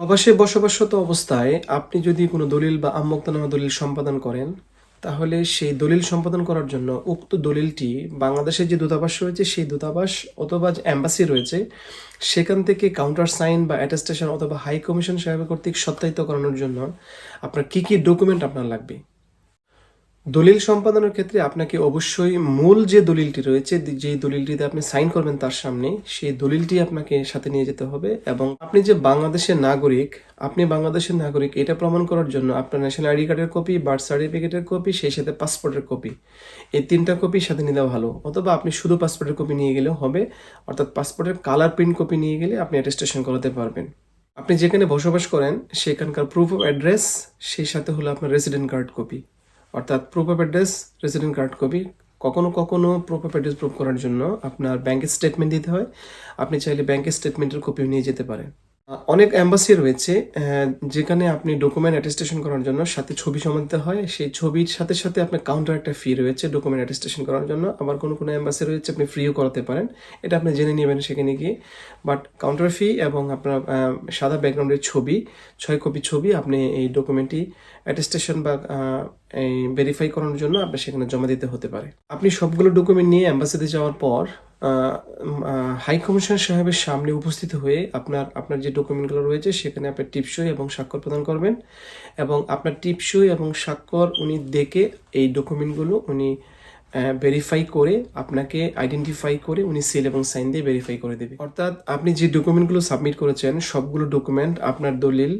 প্রবাসে বসবাসত অবস্থায় আপনি যদি কোনো দলিল বা আমোক্তনামা দলিল সম্পাদন করেন, তাহলে সেই দলিল সম্পাদন করার জন্য উক্ত দলিলটি বাংলাদেশের যে দূতাবাস রয়েছে, সেই দূতাবাস অথবা অ্যাম্বাসি রয়েছে, সেখান থেকে কাউন্টার সাইন বা অ্যাটেস্টেশন অথবা হাই কমিশন সাহেব কর্তৃক সত্যায়িত করানোর জন্য আপনার কি কি ডকুমেন্ট আপনার লাগবে? দলিল সম্পাদনের ক্ষেত্রে আপনাকে অবশ্যই মূল যে দলিলটি রয়েছে যে দলিলটিতে আপনি সাইন করবেন তার সামনে, সেই দলিলটি আপনাকে সাথে নিয়ে যেতে হবে এবং আপনি যে বাংলাদেশের নাগরিক, আপনি বাংলাদেশের নাগরিক, এটা প্রমাণ করার জন্য আপনার ন্যাশনাল আইডি কার্ডের কপি বার্থ সার্টিফিকেটের কপি সেই সাথে পাসপোর্টের কপি এই তিনটা কপি সাথে নিলে ভালো। অথবা আপনি শুধু পাসপোর্টের কপি নিয়ে গেলেও হবে, অর্থাৎ পাসপোর্টের কালার প্রিন্ট কপি নিয়ে গেলে আপনি অ্যাটেস্টেশন করাতে পারবেন। আপনি যেখানে বসবাস করেন, সেখানকার প্রুফ অফ অ্যাড্রেস সেই সাথে হলো আপনার রেসিডেন্ট কার্ড কপি অর্থাৎ proof of address resident card copy কখনো কখনো প্রুফ অফ অ্যাড্রেস প্রুফ করার জন্য আপনার ব্যাংকের স্টেটমেন্ট দিতে হয়। আপনি চাইলে ব্যাংকের স্টেটমেন্টের কপিও নিয়ে যেতে পারেন। অনেক অ্যাম্বাসি রয়েছে যেখানে আপনি ডকুমেন্ট অ্যাটেস্টেশন করার জন্য সাথে ছবি জমা দিতে হয়। সেই ছবির সাথে সাথে আপনার কাউন্টার একটা ফি রয়েছে ডকুমেন্ট অ্যাটেস্টেশন করার জন্য। আবার কোনো কোনো অ্যাম্বাসি রয়েছে, আপনি ফ্রিও করাতে পারেন। এটা আপনি জেনে নেবেন সেখানে গিয়ে। বাট কাউন্টার ফি এবং আপনার সাদা ব্যাকগ্রাউন্ডের ছবি, ছয় কপি ছবি আপনি এই ডকুমেন্টটি অ্যাটেস্টেশন বা এই ভেরিফাই করানোর জন্য আপনি সেখানে জমা দিতে হতে পারে। আপনি সবগুলো ডকুমেন্ট নিয়ে অ্যাম্বাসিতে যাওয়ার পর হাই কমিশন সাহেবের সামনে উপস্থিত হয়ে আপনার আপনার যে ডকুমেন্টগুলো রয়েছে সেখানে আপনার টিপসই এবং স্বাক্ষর প্রদান করবেন এবং আপনার টিপসই এবং স্বাক্ষর উনি দেখে এই ডকুমেন্টগুলো উনি ভেরিফাই করে আপনাকে আইডেন্টিফাই করে উনি সিল এবং সাইন দিয়ে ভেরিফাই করে দেবে। অর্থাৎ আপনি যে ডকুমেন্টগুলো সাবমিট করেছেন, সবগুলো ডকুমেন্ট আপনার দলিল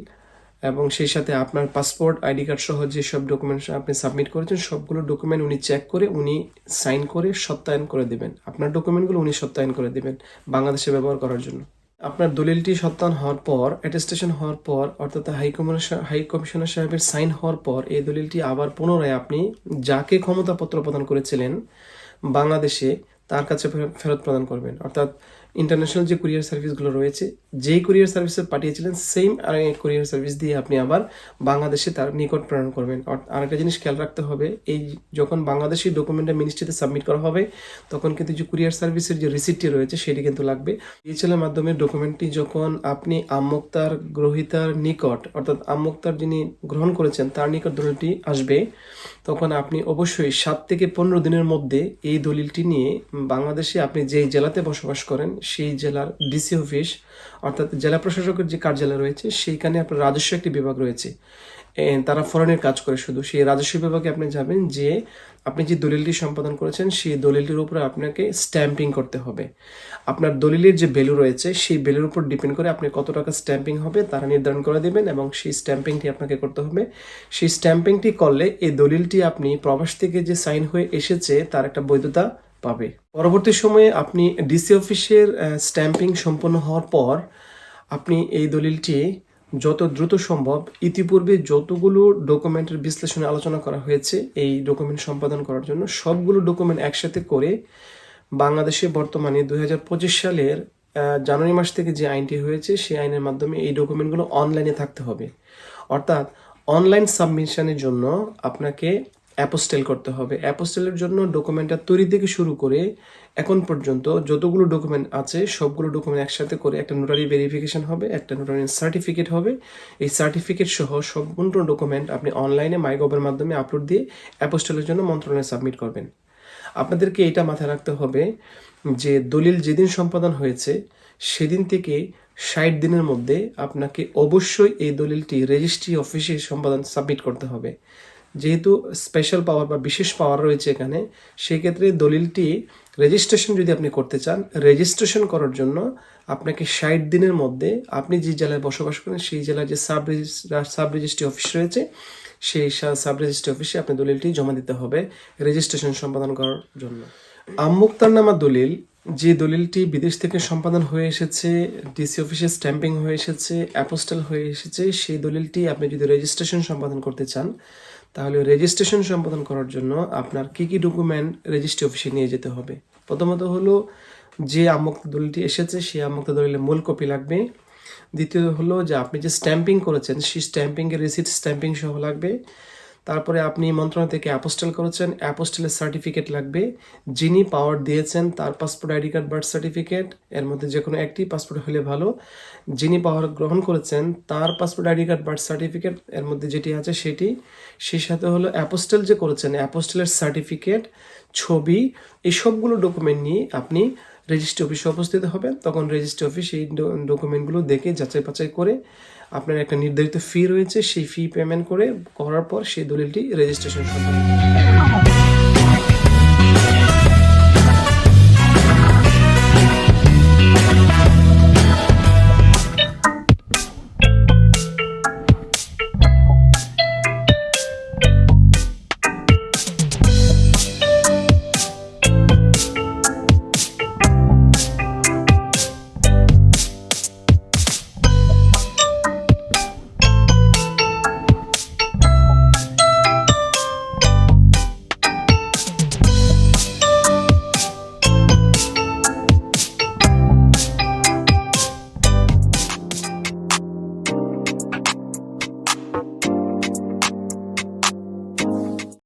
এবং সেই সাথে আপনার পাসপোর্ট, আইডি কার্ড সহ যেসব ডকুমেন্টস আপনি সাবমিট করেছেন, সবগুলো ডকুমেন্ট উনি চেক করে, উনি সাইন করে সত্যায়ন করে দেবেন। আপনার ডকুমেন্টগুলো উনি সত্যায়ন করে দেবেন বাংলাদেশে ব্যবহার করার জন্য। আপনার দলিলটি সত্যায়ন হওয়ার পর অ্যাটেস্টেশন হওয়ার পর, অর্থাৎ হাই হাই কমিশনার সাহেবের সাইন হওয়ার পর, এই দলিলটি আবার পুনরায় আপনি যাকে ক্ষমতাপত্র প্রদান করেছিলেন বাংলাদেশে, তার কাছে ফেরত প্রদান করবেন। অর্থাৎ ইন্টারন্যাশনাল যে কুরিয়ার সার্ভিসগুলো রয়েছে, যেই কুরিয়ার সার্ভিসে পাঠিয়েছিলেন সেম আর কুরিয়ার সার্ভিস দিয়ে আপনি আবার বাংলাদেশে তার নিকট প্রেরণ করবেন। আর আরেকটা জিনিস খেয়াল রাখতে হবে, এই যখন বাংলাদেশি ডকুমেন্টটা মিনিস্ট্রিতে সাবমিট করা হবে, তখন কিন্তু যে কুরিয়ার সার্ভিসের যে রিসিপ্টটি রয়েছে, সেটি কিন্তু লাগবে। ডিএচএলের মাধ্যমে ডকুমেন্টটি যখন আপনি আমোক্তার গ্রহিতার নিকট, অর্থাৎ আমোক্তার যিনি গ্রহণ করেছেন, তার নিকট দলিলটি আসবে, তখন আপনি অবশ্যই সাত থেকে পনেরো দিনের মধ্যে এই দলিলটি নিয়ে বাংলাদেশে আপনি যেই জেলাতে বসবাস করেন সেই জেলার ডিসি অফিস অর্থাৎ জেলা প্রশাসকের যে কার্যালয় রয়েছে, সেইখানে আপনার রাজস্ব একটি বিভাগ রয়েছে। তারা ফরেনের কাজ করে শুধু। সেই রাজস্ব বিভাগে আপনি যাবেন যে আপনি যে দলিলটি সম্পাদন করেছেন, সেই দলিলটির উপরে আপনাকে স্ট্যাম্পিং করতে হবে। আপনার দলিলের যে ভ্যালু রয়েছে, সেই ভ্যালুর উপর ডিপেন্ড করে আপনি কত টাকা স্ট্যাম্পিং হবে, তারা নির্ধারণ করে দেবেন এবং সেই স্ট্যাম্পিংটি আপনাকে করতে হবে। সেই স্ট্যাম্পিংটি করলে এই দলিলটি আপনি প্রবাস থেকে যে সাইন হয়ে এসেছে, তার একটা বৈধতা পাবে। পরবর্তী সময়ে আপনি ডিসি অফিসের স্ট্যাম্পিং সম্পন্ন হওয়ার পর আপনি এই দলিলটি যত দ্রুত সম্ভব ইতিপূর্বে যতগুলো ডকুমেন্টের বিশ্লেষণে আলোচনা করা হয়েছে, এই ডকুমেন্ট সম্পাদন করার জন্য সবগুলো ডকুমেন্ট একসাথে করে বাংলাদেশে বর্তমানে দু হাজার পঁচিশ সালের জানুয়ারি মাস থেকে যে আইনটি হয়েছে, সেই আইনের মাধ্যমে এই ডকুমেন্টগুলো অনলাইনে থাকতে হবে। অর্থাৎ অনলাইন সাবমিশনের জন্য আপনাকে অ্যাপোস্টেল করতে হবে। অ্যাপোস্টেলের জন্য ডকুমেন্টটা তৈরি থেকে শুরু করে এখন পর্যন্ত যতগুলো ডকুমেন্ট আছে, সবগুলো ডকুমেন্ট একসাথে করে একটা নোটারি ভেরিফিকেশন হবে, একটা নোটারি সার্টিফিকেট হবে। এই সার্টিফিকেট সহ সম্পূর্ণ ডকুমেন্ট আপনি অনলাইনে মাইগভের মাধ্যমে আপলোড দিয়ে অ্যাপোস্টেলের জন্য মন্ত্রণালয়ে সাবমিট করবেন। আপনাদেরকে এটা মাথায় রাখতে হবে যে দলিল যেদিন সম্পাদন হয়েছে, সেদিন থেকে ষাট দিনের মধ্যে আপনাকে অবশ্যই এই দলিলটি রেজিস্ট্রি অফিসে সম্পাদন সাবমিট করতে হবে। যেহেতু স্পেশাল পাওয়ার বা বিশেষ পাওয়ার রয়েছে এখানে, সেক্ষেত্রে দলিলটি রেজিস্ট্রেশন যদি আপনি করতে চান রেজিস্ট্রেশন করার জন্য আপনাকে ষাট দিনের মধ্যে আপনি যে জেলায় বসবাস করেন, সেই জেলার যে সাব সাব রেজিস্ট্রি অফিস রয়েছে, সেই সাব রেজিস্ট্রি অফিসে আপনি দলিলটি জমা দিতে হবে রেজিস্ট্রেশন সম্পাদন করার জন্য। আমুক্তারনামা দলিল, যে দলিলটি বিদেশ থেকে সম্পাদন হয়ে এসেছে ডিসি অফিসে স্ট্যাম্পিং হয়ে এসেছে অ্যাপোস্টাল হয়ে এসেছে, সেই দলিলটি আপনি যদি রেজিস্ট্রেশন সম্পাদন করতে চান তাহলে রেজিস্ট্রেশন সম্পাদন করার জন্য আপনার কি কি ডকুমেন্ট রেজিস্ট্রি অফিসে নিয়ে যেতে হবে? প্রথমত হলো যে আমুক্ত দলিলটি এসেছে, সেই আমুক্ত দলিলের মূল কপি লাগবে। দ্বিতীয় হলো যে আপনি যে স্ট্যাম্পিং করেছেন, সেই স্ট্যাম্পিংয়ের রিসিট স্ট্যাম্পিং সহ লাগবে। তারপরে আপনি মন্ত্রণালয় থেকে অ্যাপোস্টেল করেছেন, অ্যাপোস্টেলের সার্টিফিকেট লাগবে। যিনি পাওয়ার দিয়েছেন তার passport ID card birth certificate এর মধ্যে যে কোনো একটি পাসপোর্ট হলে ভালো। যিনি পাওয়ার গ্রহণ করেছেন তার passport ID card birth certificate এর মধ্যে যেটি আছে সেটি। সেই সাথে হলো অ্যাপোস্টেল যে করেছেন, অ্যাপোস্টেলের সার্টিফিকেট ছবি, এই সবগুলো ডকুমেন্ট নিয়ে আপনি রেজিস্ট্রি অফিসে উপস্থিত হবেন, তখন রেজিস্ট্রি অফিস এই ডকুমেন্টগুলো দেখে যাচাই বাছাই করে আপনার একটা নির্ধারিত ফি রয়েছে, সেই ফি পেমেন্ট করে করার পর সেই দলিলটি রেজিস্ট্রেশন সম্পন্ন।